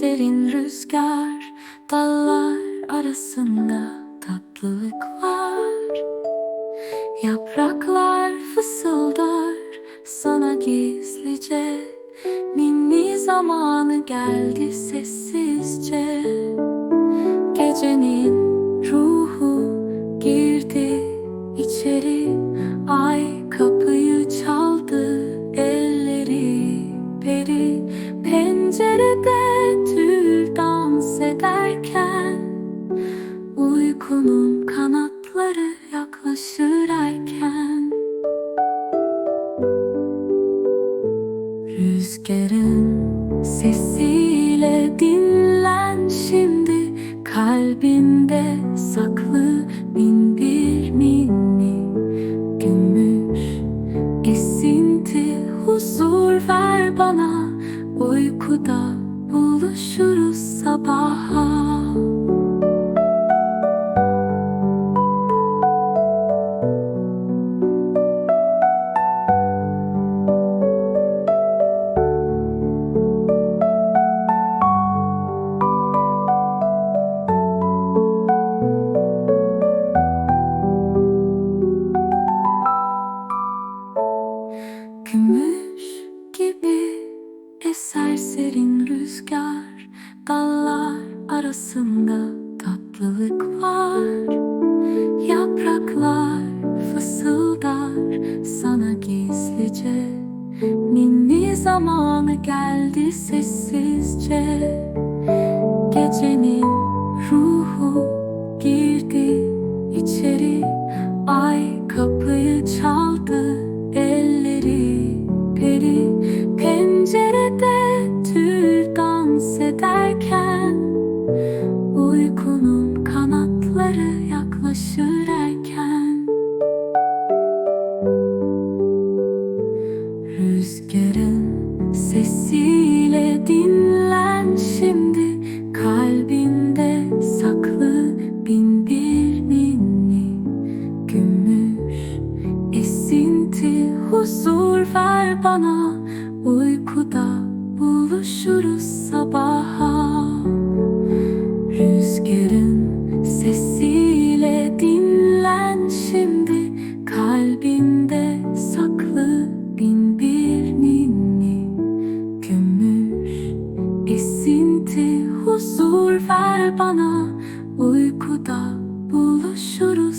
serin rüzgar Dallar arasında tatlılık var. Yapraklar fısıldar sana gizlice Ninni zamanı geldi sessizce. Gecenin ruhu girdi içeri Ay Rüzgarın sesiyle dinlen şimdi. Kalbinde saklı bin bir ninni Gümüş esinti huzur ver bana. Uykuda buluşuruz sabaha Gümüş gibi eser serin rüzgar Dallar arasında tatlılık var. Yapraklar fısıldar sana gizlice Ninni zamanı geldi sessizce. Gecenin ruhu girdi içeri yaklaşır erken Rüzgarın sesiyle dinlen şimdi. Kalbinde saklı bin bir ninni. Gümüş esinti huzur ver bana. Buluşuruz bin bir ninni Gümüş esinti huzur ver bana. Uykuda buluşuruz.